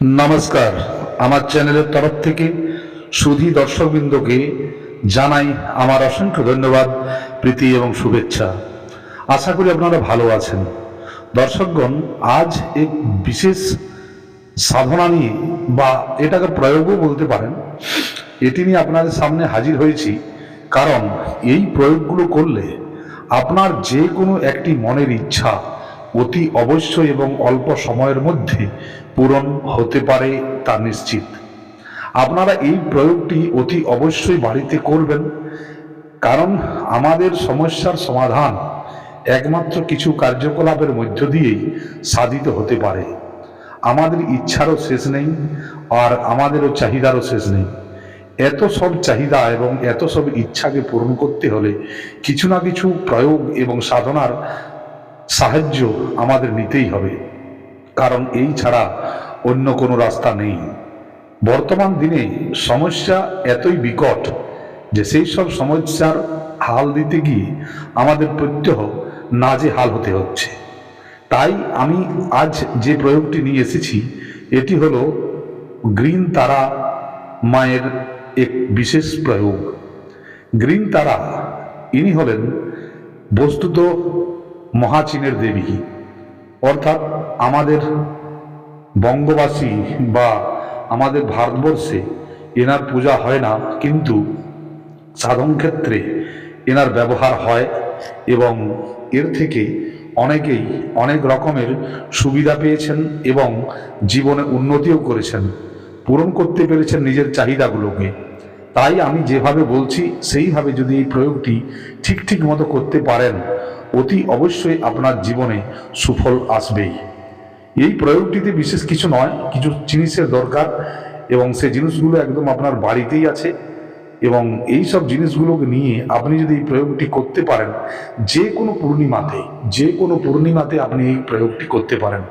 নমস্কার। আমার চ্যানেলের তরফ থেকে সুধী দর্শকবৃন্দকে জানাই আমার অসংখ্য ধন্যবাদ, প্রীতি এবং শুভেচ্ছা। আশা করি আপনারা ভালো আছেন। দর্শকগণ, আজ এক বিশেষ সাধনা নিয়ে বা এটাকে প্রয়োগও বলতে পারেন, এটি নিয়ে আপনাদের সামনে হাজির হয়েছি। কারণ এই প্রয়োগগুলো করলে আপনার যে কোনো একটি মনের ইচ্ছা অতি অবশ্যই এবং অল্প সময়ের মধ্যে পূরণ হতে পারে তা নিশ্চিত। আপনারা এই প্রয়োগটি অতি অবশ্যই বাড়িতে করবেন, কারণ আমাদের সমস্যার সমাধান একমাত্র কিছু কার্যকলাপের মধ্য দিয়েই সাধিত হতে পারে। আমাদের ইচ্ছারও শেষ নেই, আর আমাদেরও চাহিদারও শেষ নেই। এত সব চাহিদা এবং এত সব ইচ্ছাকে পূরণ করতে হলে কিছু না কিছু প্রয়োগ এবং সাধনার সাহায্য আমাদের নিতেই হবে। কারণ এই ছাড়া অন্য কোনো রাস্তা নেই। বর্তমান দিনে সমস্যা এতই বিকট যে সেই সব সমস্যার হাল দিতে গিয়ে আমাদের প্রত্যহ নাজে হাল হতে হচ্ছে। তাই আমি আজ যে প্রয়োগটি নিয়ে এসেছি, এটি হলো গ্রিন তারা মায়ের এক বিশেষ প্রয়োগ। গ্রিন তারা, ইনি হলেন বস্তুত মহাচীনের দেবী। অর্থাৎ আমাদের বঙ্গবাসী বা আমাদের ভারতবর্ষে এনার পূজা হয় না, কিন্তু সাধন ক্ষেত্রে এনার ব্যবহার হয় এবং এর থেকে অনেকেই অনেক রকমের সুবিধা পেয়েছেন এবং জীবনে উন্নতিও করেছেন, পূরণ করতে পেরেছেন নিজের চাহিদাগুলোকে। তাই আমি যেভাবে বলছি, সেইভাবে যদি এই প্রয়োগটি ঠিক ঠিক মতো করতে পারেন অতি অবশ্যই আপনার জীবনে সুফল আসবেই। এই প্রয়োগটিতে বিশেষ কিছু নয়, কিছু জিনিসের দরকার এবং সেই জিনিসগুলো একদম আপনার বাড়িতেই আছে এবং এই সব জিনিসগুলোকে নিয়ে আপনি যদি এই প্রয়োগটি করতে পারেন, যে কোনো পূর্ণিমাতে, যে কোনো পূর্ণিমাতে আপনি এই প্রয়োগটি করতে পারেন।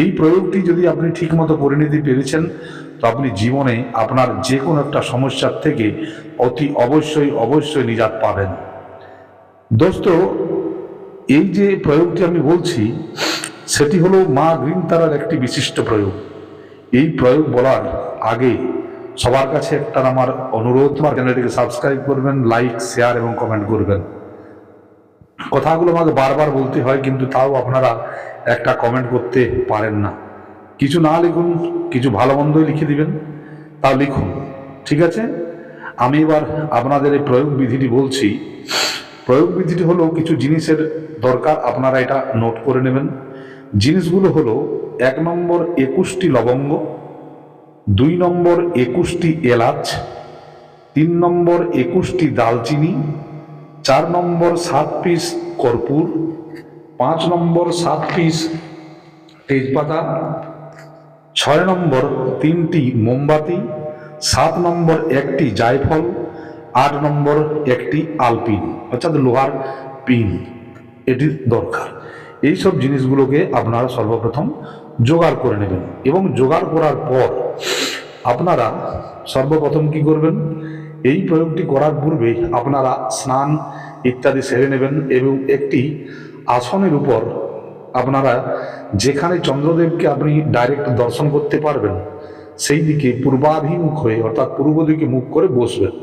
এই প্রয়োগটি যদি আপনি ঠিকমতো করে নিতে পেরেছেন তো আপনি জীবনে আপনার যে কোনো একটা সমস্যার থেকে অতি অবশ্যই অবশ্যই নিজাত পাবেন। দোস্ত এই যে প্রয়োগটি আমি বলছি, সেটি হলো মা গ্রিন তারার একটি বিশিষ্ট প্রয়োগ। এই প্রয়োগ বলার আগে সবার কাছে একটা আমার অনুরোধ, আমার চ্যানেলটিকে সাবস্ক্রাইব করবেন, লাইক, শেয়ার এবং কমেন্ট করবেন। কথাগুলো আমাকে বারবার বলতে হয়, কিন্তু তাও আপনারা একটা কমেন্ট করতে পারেন না। কিছু না লিখুন, কিছু ভালো মন্দই লিখে দিবেন তাও লিখুন, ঠিক আছে? আমি এবার আপনাদের এই প্রয়োগ বিধিটি বলছি প্রয়োগ বিধিটি হলো কিছু জিনিসের দরকার, আপনারা এটা নোট করে নেবেন। জিনিসগুলো হলো এক নম্বর একুশটি লবঙ্গ, দুই নম্বর একুশটি এলাচ, তিন নম্বর একুশটি দালচিনি, চার নম্বর সাত পিস কর্পূর, পাঁচ নম্বর সাত পিস তেজপাতা, ছয় নম্বর তিনটি মোমবাতি, সাত নম্বর একটি জায়ফল আট নম্বর একটি আলপিন, অর্থাৎ লোহার পিন, এটির দরকার। এই সব জিনিসগুলোকে আপনারা সর্বপ্রথম জোগাড় করে নেবেন এবং জোগাড় করার পর আপনারা সর্বপ্রথম কি করবেন? এই প্রয়োগটি করার পূর্বে আপনারা স্নান ইত্যাদি সেরে নেবেন এবং একটি আসনের উপর আপনারা যেখানে চন্দ্রদেবকে আপনি ডাইরেক্ট দর্শন করতে পারবেন, সেই দিকে পূর্বাভিমুখ হয়ে, অর্থাৎ পূর্ব দিকে মুখ করে বসবেন।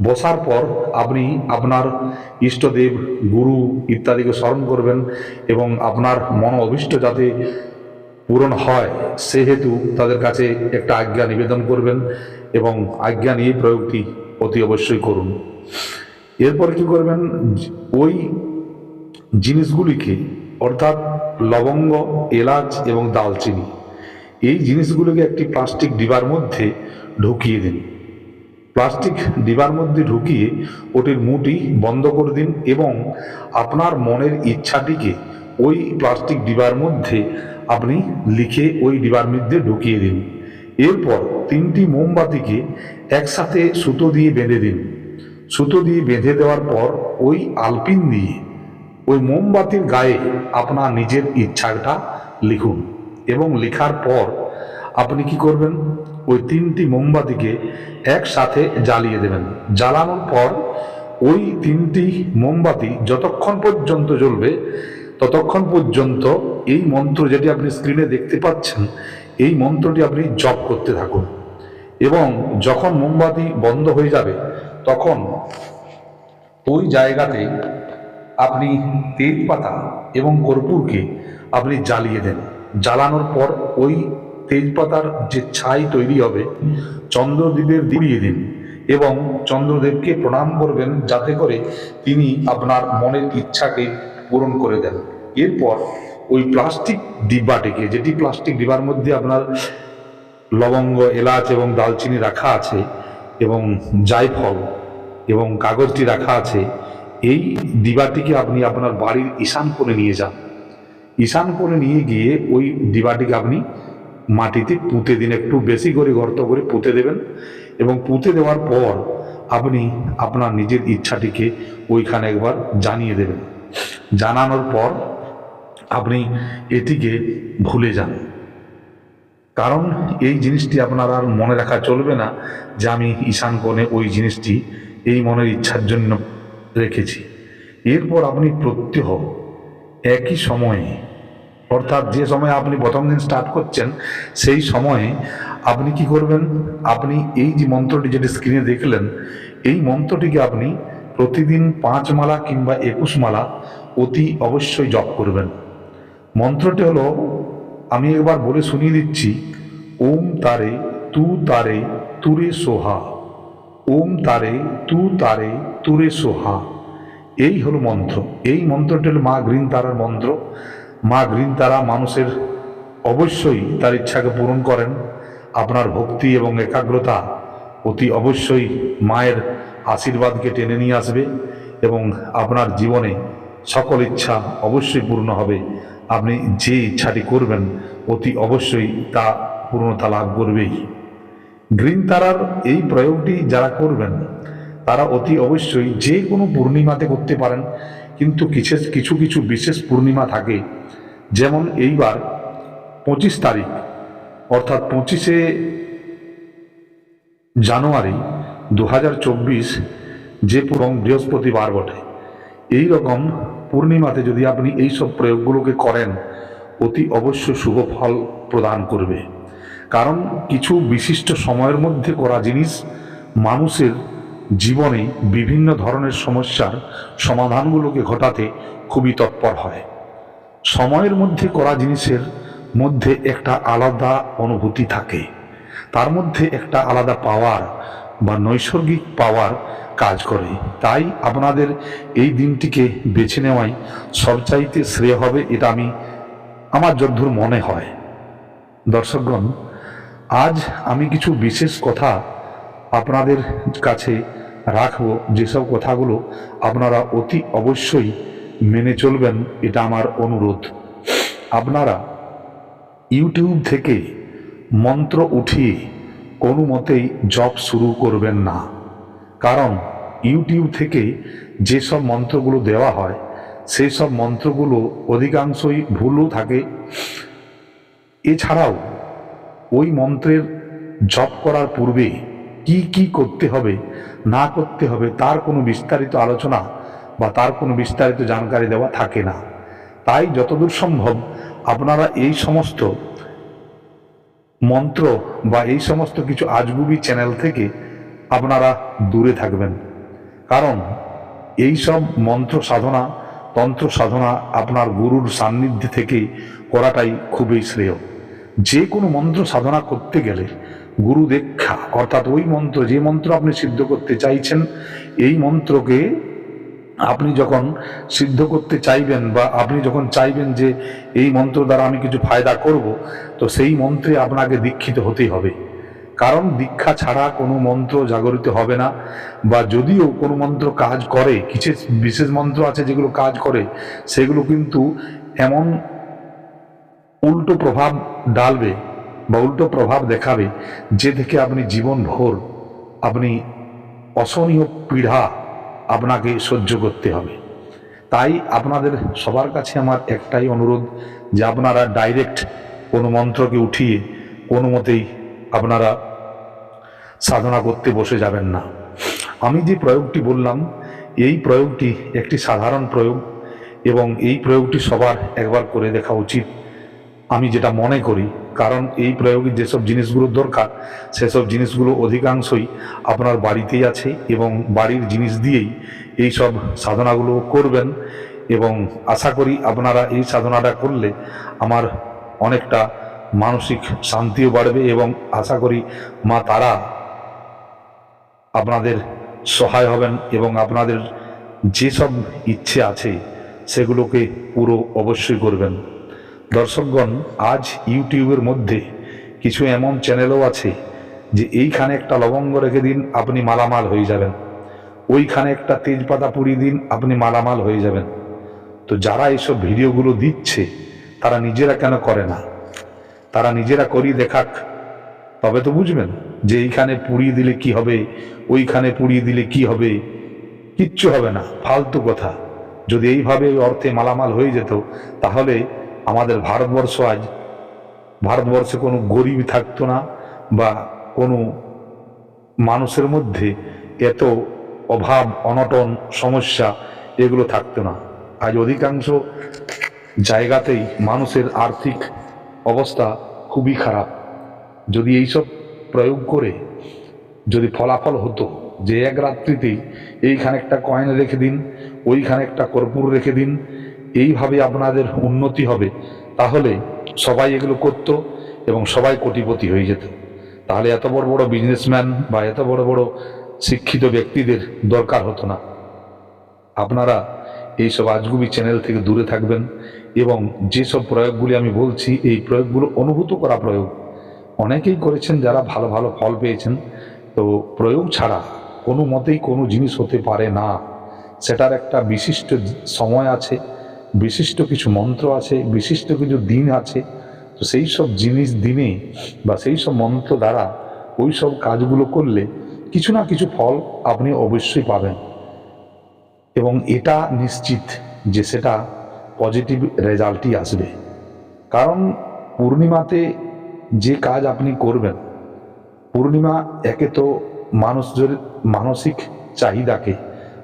বসার পর আপনি আপনার ইষ্টদেব, গুরু ইত্যাদিকে স্মরণ করবেন এবং আপনার মন অভিষ্ট যাতে পূরণ হয়, সেহেতু তাদের কাছে একটা আজ্ঞা নিবেদন করবেন এবং আজ্ঞা নিয়ে প্রয়োগটি অতি অবশ্যই করুন। এরপর কি করবেন? ওই জিনিসগুলিকে, অর্থাৎ লবঙ্গ, এলাচ এবং দালচিনি, এই জিনিসগুলোকে একটি প্লাস্টিক ডিবার মধ্যে ঢুকিয়ে দিন। প্লাস্টিক ডিবার মধ্যে ঢুকিয়ে ওটির মুটি বন্ধ করে দিন এবং আপনার মনের ইচ্ছাটিকে ওই প্লাস্টিক ডিবার মধ্যে আপনি লিখে ওই ডিবার মধ্যে ঢুকিয়ে দিন। এরপর তিনটি মোমবাতিকে একসাথে সুতো দিয়ে বেঁধে দিন। সুতো দিয়ে বেঁধে দেওয়ার পর ওই আলপিন দিয়ে ওই মোমবাতির গায়ে আপনার নিজের ইচ্ছাটা লিখুন এবং লেখার পর আপনি কি করবেন? ওই তিনটি মোমবাতিকে একসাথে জ্বালিয়ে দেবেন। জ্বালানোর পর ওই তিনটি মোমবাতি যতক্ষণ পর্যন্ত জ্বলবে, ততক্ষণ পর্যন্ত এই মন্ত্র যেটি আপনি স্ক্রিনে দেখতে পাচ্ছেন, এই মন্ত্রটি আপনি জপ করতে থাকুন। এবং যখন মোমবাতি বন্ধ হয়ে যাবে, তখন ওই জায়গাতে আপনি তেজপাতা এবং কর্পূরকে আপনি জ্বালিয়ে দেন। জ্বালানোর পর ওই তেজপাতার যে ছাই তৈরি হবে, চন্দ্রদেবের দিয়ে দিন এবং চন্দ্রদেবকে প্রণাম করবেন যাতে করে তিনি আপনার মনের ইচ্ছাকে পূরণ করে দেন। এরপর ওই প্লাস্টিক ডিব্বাটিকে, যেটি প্লাস্টিক ডিব্বার মধ্যে আপনার লবঙ্গ, এলাচ এবং দালচিনি রাখা আছে এবং জায়ফল এবং কাগজটি রাখা আছে, এই ডিবাটিকে আপনি আপনার বাড়ির ঈশান কোণে নিয়ে যান। ঈশান কোণে নিয়ে গিয়ে ওই ডিবাটিকে আপনি মাটিতে পুঁতে দিন, একটু বেশি করে গর্ত করে পুঁতে দেবেন এবং পুঁতে দেওয়ার পর আপনি আপনার নিজের ইচ্ছাটিকে ওইখানে একবার জানিয়ে দেবেন। জানানোর পর আপনি এটিকে ভুলে যান। কারণ এই জিনিসটি আপনার আর মনে রাখা চলবে না যে আমি ঈশান কোণে ওই জিনিসটি এই মনের ইচ্ছার জন্য রেখেছি। এরপর আপনি প্রত্যহ একই সময়ে অর্থাৎ যে সময় আপনি প্রথম দিন স্টার্ট করছেন, সেই সময়ে আপনি কি করবেন? আপনি এই যে মন্ত্রটি যেটি স্ক্রিনে দেখলেন, এই মন্ত্রটিকে আপনি প্রতিদিন পাঁচ মালা কিংবা একুশ মালা অতি অবশ্যই জপ করবেন। মন্ত্রটি হলো, আমি একবার বলে শুনিয়ে দিচ্ছি, ওম তারে তু তারে তুরে সোহা। ওম তারে তু তারে তুরে সোহা। এই হলো মন্ত্র। এই মন্ত্রটি হলো মা গ্রিন তারার মন্ত্র। মা গ্রিন তারা মানুষের অবশ্যই তার ইচ্ছাকে পূরণ করেন। আপনার ভক্তি এবং একাগ্রতা অতি অবশ্যই মায়ের আশীর্বাদকে টেনে নিয়ে আসবে এবং আপনার জীবনে সকল ইচ্ছা অবশ্যই পূর্ণ হবে। আপনি যে ইচ্ছাটি করবেন, অতি অবশ্যই তা পূর্ণতা লাভ করবেই। গ্রিন তারার এই প্রয়োগটি যারা করবেন, তারা অতি অবশ্যই যে কোনো পূর্ণিমাতে করতে পারেন। কিন্তু কিছু কিছু কিছু বিশেষ পূর্ণিমা থাকে। যেমন এইবার পঁচিশ তারিখ, অর্থাৎ পঁচিশে জানুয়ারি দু হাজার চব্বিশ যে পুরং বৃহস্পতিবার বটে। এই রকম পূর্ণিমাতে যদি আপনি এই সব প্রয়োগগুলোকে করেন, অতি অবশ্য শুভ ফল প্রদান করবে। কারণ কিছু বিশিষ্ট সময়ের মধ্যে করা জিনিস মানুষের জীবনে বিভিন্ন ধরনের সমস্যার সমাধানগুলোকে ঘটাতে খুবই তৎপর হয়। সময়ের মধ্যে করা জিনিসের মধ্যে একটা আলাদা অনুভূতি থাকে। তার মধ্যে একটা আলাদা পাওয়ার বা নৈসর্গিক পাওয়ার কাজ করে। তাই আপনাদের এই দিনটিকে বেছে নেওয়াই সবচাইতে শ্রেয় হবে, এটা আমি আমার যদ্দূর মনে হয়। দর্শকগণ, আজ আমি কিছু বিশেষ কথা আপনাদের কাছে রাখব, যেসব কথাগুলো আপনারা অতি অবশ্যই মেনে চলবেন, এটা আমার অনুরোধ। আপনারা ইউটিউব থেকে মন্ত্র উঠিয়ে কোনো মতেই জব শুরু করবেন না। কারণ ইউটিউব থেকে যেসব মন্ত্রগুলো দেওয়া হয় সেই সব মন্ত্রগুলো অধিকাংশই ভুলও থাকে। এছাড়াও ওই মন্ত্রের জপ করার পূর্বে কি কি করতে হবে, না করতে হবে, তার কোনো বিস্তারিত আলোচনা বা তার কোনো বিস্তারিত জানকারি দেওয়া থাকে না। তাই যতদূর সম্ভব আপনারা এই সমস্ত মন্ত্র বা এই সমস্ত কিছু আজগুবি চ্যানেল থেকে আপনারা দূরে থাকবেন। কারণ এই সব মন্ত্র সাধনা, তন্ত্র সাধনা আপনার গুরুর সান্নিধ্যে থেকে করাটাই খুবই শ্রেয়। যে কোনো মন্ত্র সাধনা করতে গেলে গুরু দীক্ষা, অর্থাৎ ওই মন্ত্র, যে মন্ত্র আপনি সিদ্ধ করতে চাইছেন, এই মন্ত্রকে আপনি যখন সিদ্ধ করতে চাইবেন বা আপনি যখন চাইবেন যে এই মন্ত্র দ্বারা আমি কিছু ফায়দা করব, তো সেই মন্ত্রে আপনাকে দীক্ষিত হতেই হবে। কারণ দীক্ষা ছাড়া কোনো মন্ত্র জাগরিত হবে না, বা যদিও কোনো মন্ত্র কাজ করে কিছু বিশেষ মন্ত্র আছে যেগুলো কাজ করে, সেগুলো কিন্তু এমন উল্টো প্রভাব ডালবে বা উল্টো প্রভাব দেখাবে, যে থেকে আপনি জীবন ভোর, আপনি অসহনীয় পীড়া আপনাকে সহ্য করতে হবে। তাই আপনাদের সবার কাছে আমার একটাই অনুরোধ যে আপনারা ডাইরেক্ট কোনো মন্ত্রকে উঠিয়ে কোনো মতেই আপনারা সাধনা করতে বসে যাবেন না। আমি যে প্রয়োগটি বললাম, এই প্রয়োগটি একটি সাধারণ প্রয়োগ এবং এই প্রয়োগটি সবার একবার করে দেখা উচিত। আমি যেটা মনে করি কারণ এই প্রয়োগে যেসব জিনিসগুলো দরকার, সেসব জিনিসগুলো অধিকাংশই আপনার বাড়িতেই আছে এবং বাড়ির জিনিস দিয়েই এই সব সাধনাগুলো করবেন এবং আশা করি আপনারা এই সাধনাটা করলে আমার অনেকটা মানসিক শান্তিও বাড়বে এবং আশা করি মা তারা আপনাদের সহায় হবেন এবং আপনাদের যেসব ইচ্ছে আছে সেগুলোকে পুরো অবশ্যই করবেন। দর্শকগণ, আজ ইউটিউবের মধ্যে কিছু এমন চ্যানেলও আছে যে এইখানে একটা লবঙ্গ রেখে দিন, আপনি মালামাল হয়ে যাবেন। ওইখানে একটা তেজপাতা পুড়িয়ে দিন, আপনি মালামাল হয়ে যাবেন। তো যারা এইসব ভিডিওগুলো দিচ্ছে, তারা নিজেরা কেন করে না? তারা নিজেরা করি দেখাক। তবে তো বুঝবেন যে এইখানে পুড়িয়ে দিলে কি হবে, ওইখানে পুড়িয়ে দিলে কি হবে, কিচ্ছু হবে না, ফালতু কথা। যদি এইভাবে অর্থে মালামাল হয়ে যেত, তাহলে আমাদের ভারতবর্ষ আজ, ভারতবর্ষে কোনো গরিব থাকতো না বা কোনো মানুষের মধ্যে এত অভাব, অনটন, সমস্যা এগুলো থাকতো না। আজ অধিকাংশ জায়গাতেই মানুষের আর্থিক অবস্থা খুবই খারাপ। যদি এইসব প্রয়োগ করে যদি ফলাফল হতো, যে এক রাত্রিতেই এইখানে একটা কয়েন রেখে দিন, ওইখানে একটা কর্পূর রেখে দিন এইভাবে আপনাদের উন্নতি হবে, তাহলে সবাই এগুলো করত এবং সবাই কোটিপতি হয়ে যেত। তাহলে এত বড় বড় বিজনেসম্যান বা এত বড় বড় শিক্ষিত ব্যক্তিদের দরকার হতো না। আপনারা এইসব আজগুবি চ্যানেল থেকে দূরে থাকবেন এবং যেসব প্রয়োগগুলি আমি বলছি, এই প্রয়োগগুলো অনুভূত করা প্রয়োগ। অনেকেই করেছেন যারা ভালো ভালো ফল পেয়েছেন। তো প্রয়োগ ছাড়া কোনো মতেই কোনো জিনিস হতে পারে না। সেটার একটা বিশিষ্ট সময় আছে। বিশিষ্ট কিছু মন্ত্র আছে, বিশিষ্ট কিছু দিন আছে। তো সেই সব জিনিস দিনে বা সেই সব মন্ত্র দ্বারা ওই সব কাজগুলো করলে কিছু না কিছু ফল আপনি অবশ্যই পাবেন। এবং এটা নিশ্চিত যে সেটা পজিটিভ রেজাল্টই আসবে। কারণ পূর্ণিমাতে যে কাজ আপনি করবেন, পূর্ণিমা একে তো মানুষদের মানসিক চাহিদাকে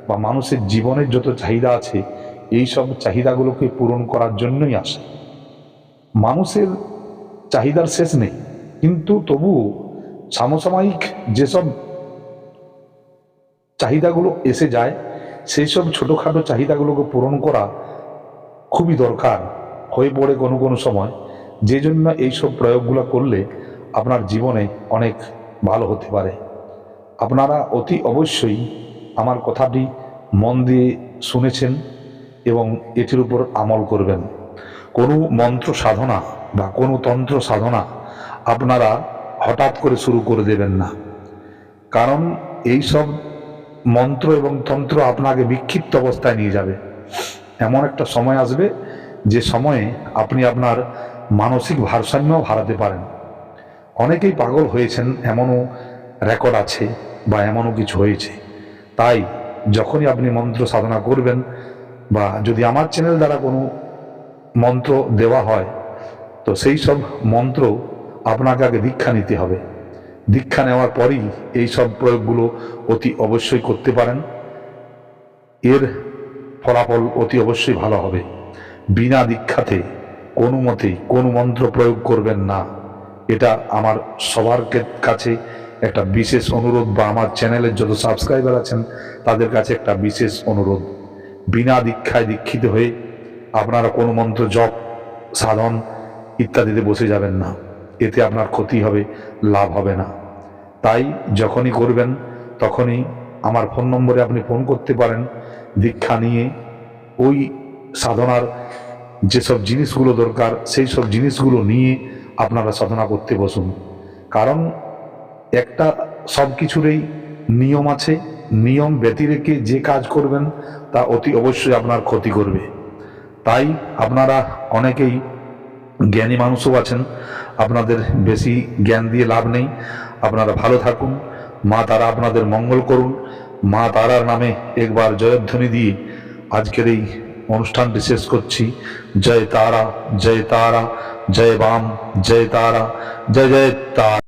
বা মানুষের জীবনের যত চাহিদা আছে এই সব চাহিদাগুলোকে পূরণ করার জন্যই আসে। মানুষের চাহিদার শেষ নেই। কিন্তু তবুও সমসাময়িক যেসব চাহিদাগুলো এসে যায় সেই সব ছোটোখাটো চাহিদাগুলোকে পূরণ করা খুবই দরকার হয়ে পড়ে কোনো কোনো সময়। যে জন্য এইসব প্রয়োগগুলো করলে আপনার জীবনে অনেক ভালো হতে পারে। আপনারা অতি অবশ্যই আমার কথাটি মন দিয়ে শুনেছেন। এবং এটির উপর আমল করবেন। কোনো মন্ত্র সাধনা বা কোনো তন্ত্র সাধনা আপনারা হঠাৎ করে শুরু করে দেবেন না। কারণ এই সব মন্ত্র এবং তন্ত্র আপনাকে বিক্ষিপ্ত অবস্থায় নিয়ে যাবে। এমন একটা সময় আসবে যে সময়ে আপনি আপনার মানসিক ভারসাম্য হারাতে পারেন। অনেকেই পাগল হয়েছেন, এমনও রেকর্ড আছে বা এমনও কিছু হয়েছে। তাই যখনই আপনি মন্ত্র সাধনা করবেন বা যদি আমার চ্যানেল দ্বারা কোনো মন্ত্র দেওয়া হয়, তো সেই সব মন্ত্র আপনাকে আগে দীক্ষা নিতে হবে। দীক্ষা নেওয়ার পরই এই সব প্রয়োগগুলো অতি অবশ্যই করতে পারেন। এর ফলাফল অতি অবশ্যই ভালো হবে। বিনা দীক্ষাতে কোনো মতেই কোনো মন্ত্র প্রয়োগ করবেন না। এটা আমার সবার কাছে একটা বিশেষ অনুরোধ বা আমার চ্যানেলের যত সাবস্ক্রাইবার আছেন, তাদের কাছে একটা বিশেষ অনুরোধ। বিনা দীক্ষায় দীক্ষিত হয়ে আপনারা কোনো মন্ত্র, জপ, সাধন ইত্যাদিতে বসে যাবেন না। এতে আপনার ক্ষতি হবে, লাভ হবে না। তাই যখনই করবেন, তখনই আমার ফোন নম্বরে আপনি ফোন করতে পারেন, দীক্ষা নিয়ে। ওই সাধনার যেসব জিনিসগুলো দরকার, সেই সব জিনিসগুলো নিয়ে আপনারা সাধনা করতে বসুন। কারণ একটা সব কিছুরই নিয়ম আছে নিয়ম ব্যতি রেখে যে কাজ করবেন, তা অতি অবশ্যই আপনার ক্ষতি করবে। তাই আপনারা অনেকেই জ্ঞানী মানুষও আছেন, আপনাদের বেশি জ্ঞান দিয়ে লাভ নেই। আপনারা ভালো থাকুন, মা তারা আপনাদের মঙ্গল করুন। মা তারার নামে একবার জয়ধ্বনি দিয়ে আজকের এই অনুষ্ঠানটি শেষ করছি। জয় তারা জয় তারা, জয় বাম, জয় তারা, জয় জয় তারা।